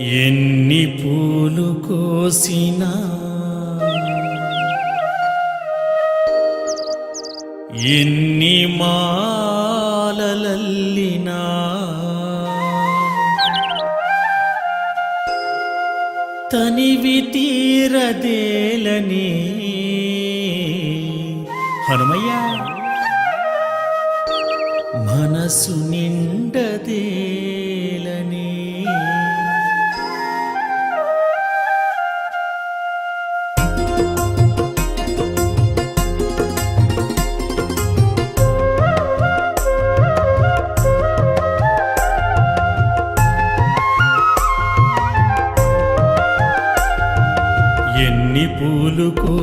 ఎన్ని పూలు కోసినా ఎన్ని మాలలల్లినా తనివి తీరదేలని. హనుమయ్య! మనసు నిండదే.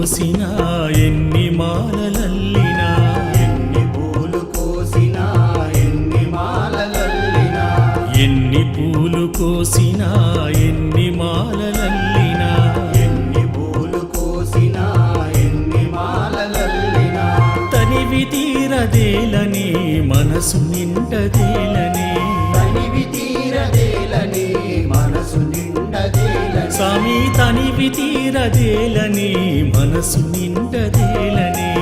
పూలు కోసినా ఎన్ని మాలలల్లినా ఎన్ని పూలు కోసినా ఎన్ని మాలలల్లినా. ఎన్ని పూలు కోసినా ఎన్ని మాలలల్లినా. ఎన్ని పూలు కోసినా ఎన్ని మాలలల్లినా. తనివి తీరదేలని మనసు నిండదేలని. తనివి తీరదేలని మనసు నిండదేలని. స్వామి తనివి నిండదేలని మనసు నిండదేలని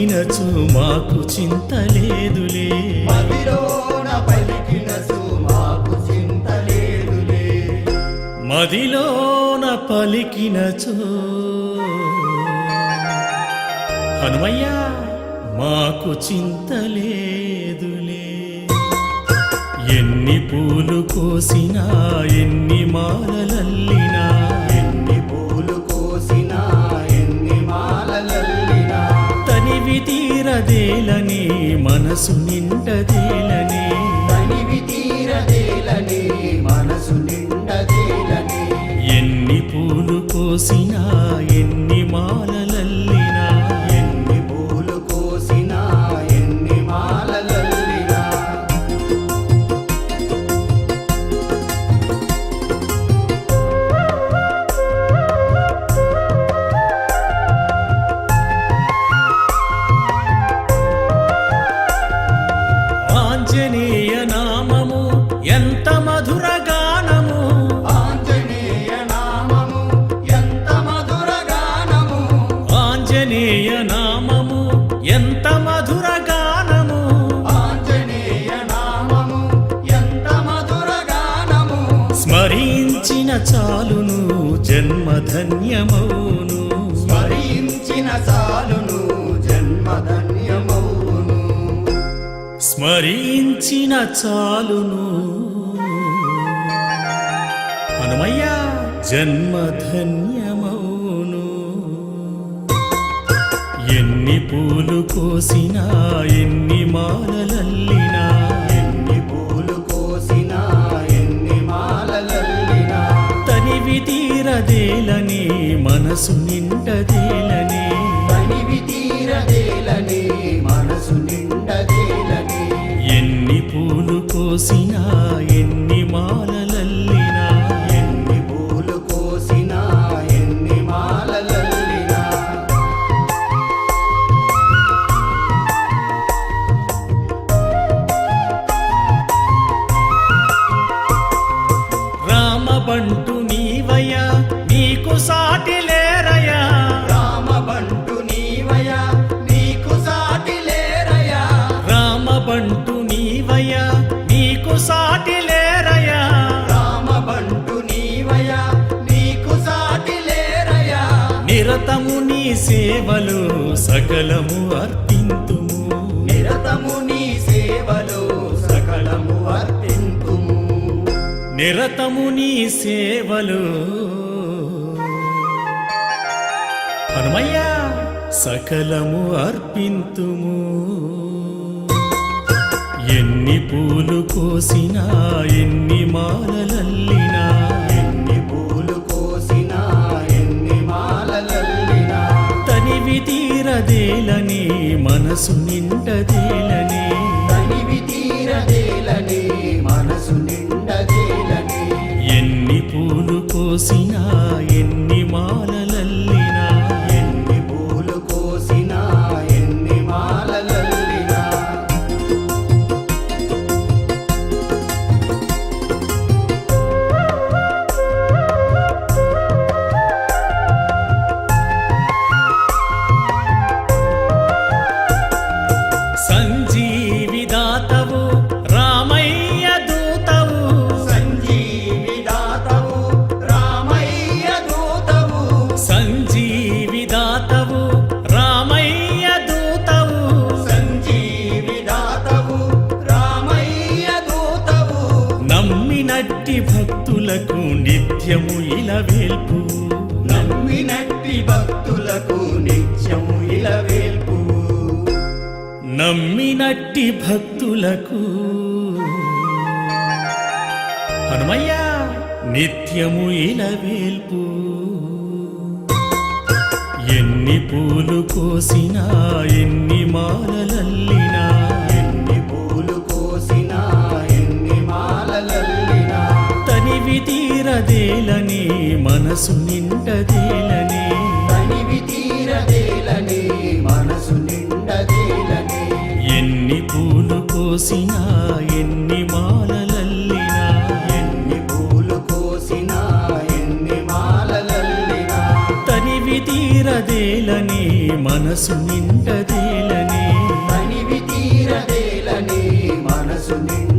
పలికినచు మాకు చింత లేదులే. మదిలోన మాకు మదిలోన పలికినచు. హనుమయ్యా మాకు చింత లేదులే. ఎన్ని పూలు కోసినా ఎన్ని మాలలల్లినా తనివి తీరదేలని మనసు నిండదేలని. తనివి తీరదేలని మనసు నిండదేలని. ఎన్ని పూలు కోసినా ఆంజనేయ నామము ఎంత మధుర గానము. ఆంజనేయ నామము ఎంత మధుర గానము. స్మరించిన చాలును జన్మధన్యమౌను. స్మరించిన చాలును జన్మధన్యమౌను. స్మరించిన చాలును. హనుమయ్య జన్మధన్యమౌను ఎన్ని పూలు కోసినా ఎన్ని మాలలల్లినా. ఎన్ని పూలు కోసినా ఎన్ని మాలలల్లినా. తనివి తీరదేలని మనసు నిండదేలని. తనివి తీరదేలని మనసు నిండదేలని. ఎన్ని పూలు కోసినా ఎన్ని మాలలల్లినా నిరతము నీ సేవలు సకలము అర్పింతుము. నిరతము నీ సేవలో సకలము అర్పింతుము. నిరతము నీ సేవలు. హనుమయ్యా సకలము అర్పింతుము. ఎన్ని పూలు కోసినా ఎన్ని మాలలల్లినా మనసు నిండదేలని తనివి తీరదేలని మనసు నిండదేలని ఎన్ని పూలు కోసినా నమ్మినట్టి భక్తులకు నిత్యము ఇలవేల్పు నమ్మినట్టి భక్తులకు నిత్యము ఇలవేల్పు నమ్మినట్టి భక్తులకు హనుమయ్య నిత్యము ఇలవేల్పు ఎన్ని పూలు కోసినా ఎన్ని మాలలల్లినా మనసు నిండదేలని. తనివి తీరదేలని మనసు నిండదేలని. ఎన్ని పూలు కోసినా ఎన్ని మాలలల్లినా. ఎన్ని పూలు కోసినా ఎన్ని మాలలల్లినా. తనివి తీరదేలని మనసు నిండదేలని. తనివి తీరదేలని మనసు నిండ